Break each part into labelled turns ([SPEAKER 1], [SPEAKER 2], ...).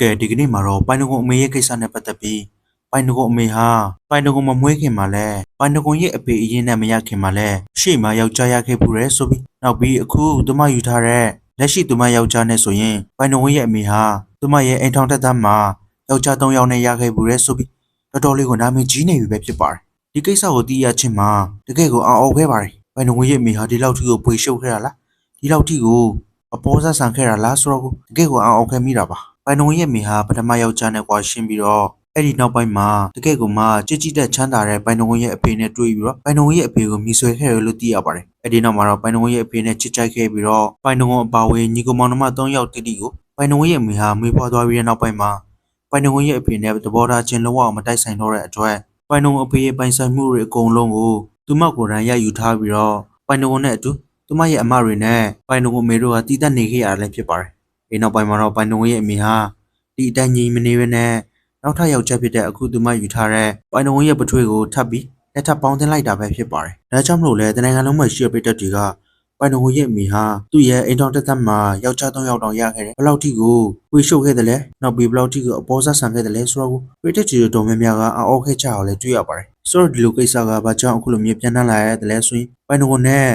[SPEAKER 1] ကဲဒီကနေ့မှာတော့ပိုင်နဂုံအမေရဲ့ကိစ္စနဲ့ပတ်သက်ပြီးပိုင်နဂုံအမေဟာပိုင်နဂုံမမွေးခင်မှာလဲပိုင်နဂုံရဲ့အဖေအရင်နဲ့မရခင်မှာလဲရှေ့မှာယောက်ျားရခဲ့ဘူးရဲဆိုပြီးနောက်ပြီးအခုသူမယူထားတဲ့လက်ရှိသူမယောက်ျားနဲ့ဆိုရင်ပိုင်နဂုံရဲ့အမေဟာသူမရဲ့အိမ်ထောင်တက်သားမှာယောက်ျား၃ယောက်နဲ့ရခဲ့ဘူးရဲဆိုပြီးတော်တော်လေးကိုနာမည်ကြီးနေပြီပဲဖြစ်ပါတယ်ဒီကိစ္စကိုသိရချင်းမှာတကယ်ကိုအောင်အောင်ခဲ့ပါတယ်ပိုင်နဂုံရဲ့အမေဟာဒီလောက်ထိကိုပွေရှုပ်ခဲ့တာလားဒီလောက်ထိကိုအပေါ်ဆက်ဆန်ခဲ့တာလားဆိုတော့ကိုတကယ်ကိုအောင်အောင်ခဲ့မိတာပါ ပိုင်နုံရဲ့မိဟာပထမယောက်ျားနဲ့ကွာရှင်းပြီးတော့အဲ့ဒီနောက်ပိုင်းမှာတကယ့်ကိုမှကြည်ကြည်တက်ချမ်းသာတဲ့ပိုင်နုံရဲ့အဖေနဲ့တွေ့ပြီးတော့ပိုင်နုံရဲ့အဖေကိုမိဆွဲခဲ့ရလို့သိရပါတယ်။အဲ့ဒီနောက်မှာတော့ပိုင်နုံရဲ့အဖေနဲ့ချစ်ကြိုက်ခဲ့ပြီးတော့ပိုင်နုံအပါဝေညီကောင်မောင်နှမ၃ယောက်တိတိကိုပိုင်နုံရဲ့မိဟာမေးဖွားသွားပြီးတဲ့နောက်ပိုင်းမှာပိုင်နုံရဲ့အဖေနဲ့သဘောထားချင်းလုံးဝမတိုက်ဆိုင်တော့တဲ့အတွက်ပိုင်နုံအဖေရဲ့ပိုင်ဆိုင်မှုတွေအကုန်လုံးကိုသူမကိုယ်တိုင်ရယူထားပြီးတော့ပိုင်နုံနဲ့အတူသူမရဲ့အမတွေနဲ့ပိုင်နုံအမေတို့ကတည်တက်နေခဲ့ရတာလည်းဖြစ်ပါတယ်။ ဒီနောက်ပိုင်းမှာတော့ပိုင်နုံရဲ့အမေဟာဒီအတိုင်းညီမနေဘဲနဲ့နောက်ထပ်ယောက်ျားဖြစ်တဲ့အခုသူမယူထားတဲ့ပိုင်တော်ရဲ့ပထွေးကိုထပ်ပြီးလက်ထပ်ပေါင်းတင်လိုက်တာပဲဖြစ်ပါတယ်။ဒါကြောင့်မလို့လဲတနင်္ဂနွေလုံးမှာရှိရပိတ်သက်တွေကပိုင်တော်ရဲ့အမိဟာသူ့ရဲ့အိမ်တော်တက်သက်မှာယောက်ျား၃ယောက်တောင်ရခဲ့တယ်။ဘယ်လောက်ထိကိုဝေရှုပ်ခဲ့တယ်လဲ။နောက်ပြီးဘယ်လောက်ထိကိုအပေါ်ဆက်ဆန်ခဲ့တယ်လဲဆိုတော့ပိတ်သက်တွေတော်များများကအော်ခဲ့ကြအောင်လဲတွေ့ရပါတယ်။ဆိုတော့ဒီလိုကိစ္စကဘာကြောင့်အခုလိုမျိုးပြန်နှံ့လာရတယ်လဲဆိုရင်ပိုင်တော်နဲ့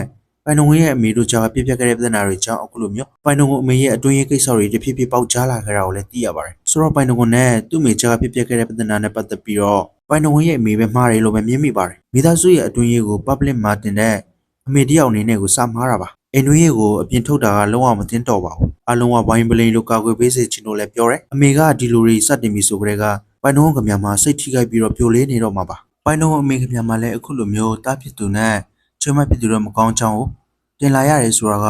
[SPEAKER 1] ပိုင်တော်ရဲ့အမေတို့ကြားပြပြခဲ့တဲ့ပြဿနာတွေကြောင့်အခုလိုမျိုးပိုင်တော်အမေရဲ့အတွင်းရေးကိစ္စတွေတဖြည်းဖြည်းပေါက်ကြားလာခဲ့တာကိုလည်းသိရပါတယ်။ဆိုတော့ပိုင်တော်နဲ့သူ့အမေကြားပြပြခဲ့တဲ့ပြဿနာနဲ့ပတ်သက်ပြီးတော့ပိုင်တော်ရဲ့အမေပဲမှားတယ်လို့ပဲမြင်မိပါတယ်။မိသားစုရဲ့အတွင်းရေးကို public မှာတင်တဲ့အမေတယောက်အနေနဲ့ကိုစမှားတာပါ။အိမ်တွင်းရေးကိုအပြင်ထုတ်တာကလုံးဝမတင်တော့ပါဘူး။အလုံးဝဝိုင်းပလိန်လိုကာကွယ်ပေးစေချင်လို့လည်းပြောတယ်။အမေကဒီလိုတွေစတင်ပြီဆိုကြတဲ့ကပိုင်တော်ကမြန်မှာစိတ်ထိခိုက်ပြီးတော့ပြိုလေးနေတော့မှာပါ။ပိုင်တော်အမေကမြန်မှာလည်းအခုလိုမျိုးတားဖြစ်သူနဲ့ ချွေးမဖြစ်သူတော့မကောင်းချောင်းကိုတင်လာရတယ်ဆိုတာက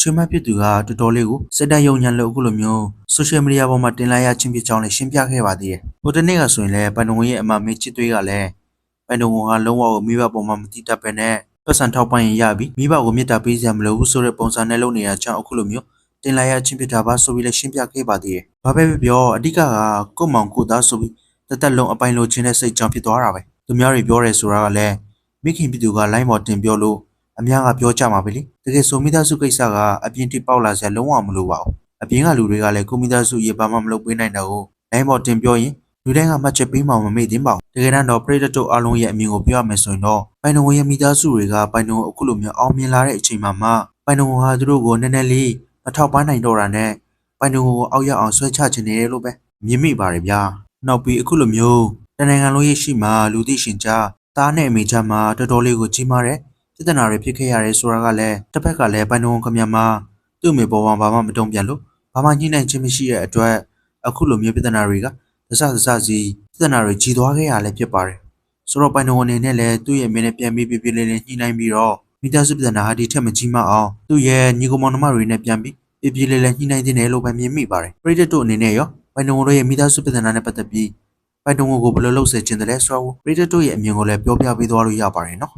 [SPEAKER 1] ချွေးမဖြစ်သူကတော်တော်လေးကိုစစ်တပ်ယုံညံလို့အခုလိုမျိုး social media ပေါ်မှာတင်လာရချင်းဖြစ်ကြောင်းလည်းရှင်းပြခဲ့ပါသေးတယ်။ဟိုတနေ့ကဆိုရင်လည်းပန်တုံရဲ့အမမေချစ်သွေးကလည်းပန်တုံကလုံးဝကိုမိဘပေါ်မှာမတိတတ်ပဲနဲ့ပတ်စံထောက်ပံ့ရင်ရပြီမိဘကိုမေတ္တာပေးစရာမလိုဘူးဆိုတဲ့ပုံစံနဲ့လုပ်နေတာကြောင့်အခုလိုမျိုးတင်လာရချင်းဖြစ်တာပါဆိုပြီးလည်းရှင်းပြခဲ့ပါသေးတယ်။ဘာပဲဖြစ်ပြောအဓိကကကို့မောင်ကိုသားဆိုပြီးတသက်လုံးအပိုင်လိုချင်တဲ့စိတ်ကြောင့်ဖြစ်သွားတာပဲ။သူများတွေပြောတယ်ဆိုတာကလည်း မိခင်ပြည်သူကလိုင်းပေါ်တင်ပြောလို့အများကပြောကြမှာပဲလေတကယ်ဆိုမိသားစုကိစ္စကအပြင်တိပေါက်လာစရာလုံးဝမလိုပါဘူးအပြင်ကလူတွေကလည်းကိုမိသားစုရေဘာမှမလုပ်ပေးနိုင်တော့ဘူးလိုင်းပေါ်တင်ပြောရင်လူတိုင်းကမှတ်ချက်ပေးမှမမေ့သင့်ပါဘူးတကယ်တော့ပရိသတ်တို့အားလုံးရဲ့အမြင်ကိုပြောရမယ်ဆိုရင်တော့ပိုင်တော်ရဲ့မိသားစုတွေကပိုင်တော်ကိုအခုလိုမျိုးအောင်မြင်လာတဲ့အချိန်မှာမှပိုင်တော်ဟာသူတို့ကိုနည်းနည်းလေးမထောက်ပန်းနိုင်တော့တာနဲ့ပိုင်တော်ကိုအောက်ရောက်အောင်ဆွဲချခြင်းနေတယ်လို့ပဲမြင်မိပါတယ်ဗျာနောက်ပြီးအခုလိုမျိုးတနင်္ဂနွေလုံးရဲ့ရှိမှလူသိရှင်ကြား သားနဲ့အမေကြားမှာတော်တော်လေးကိုကြီးမားတဲ့ပြဿနာတွေဖြစ်ခဲ့ရတယ်ဆိုတာကလည်းတစ်ဖက်ကလည်းပိုင်တော်ခမမသူ့အမေပေါ်မှာဘာမှမတုံ့ပြန်လို့ဘာမှညှိနှိုင်းခြင်းမရှိတဲ့အတွက်အခုလိုမျိုးပြဿနာတွေကသစသစစီပြဿနာတွေကြီးသွားခဲ့ရလည်းဖြစ်ပါတယ်ဆိုတော့ပိုင်တော်အနေနဲ့လည်းသူ့ရဲ့အမေနဲ့ပြန်ပြီးပြပြလေးလေးညှိနှိုင်းပြီးတော့မိသားစုပြဿနာဟာဒီထက်မကြီးမအောင်သူ့ရဲ့ညီကောင်မောင်နှမတွေနဲ့ပြန်ပြီးပြပြလေးလေးညှိနှိုင်းတင်တယ်လို့ပဲမြင်မိပါတယ်ပရိသတ်တို့အနေနဲ့ရောပိုင်တော်တို့ရဲ့မိသားစုပြဿနာနဲ့ပတ်သက်ပြီး ပိုင်တော်ကိုဘယ်လိုလုပ်စေချင်တယ်လဲဆိုတော့ပရိသတ်တို့ရဲ့အမြင်ကိုလည်းပြောပြပေးသွားလို့ရပါတယ်နော်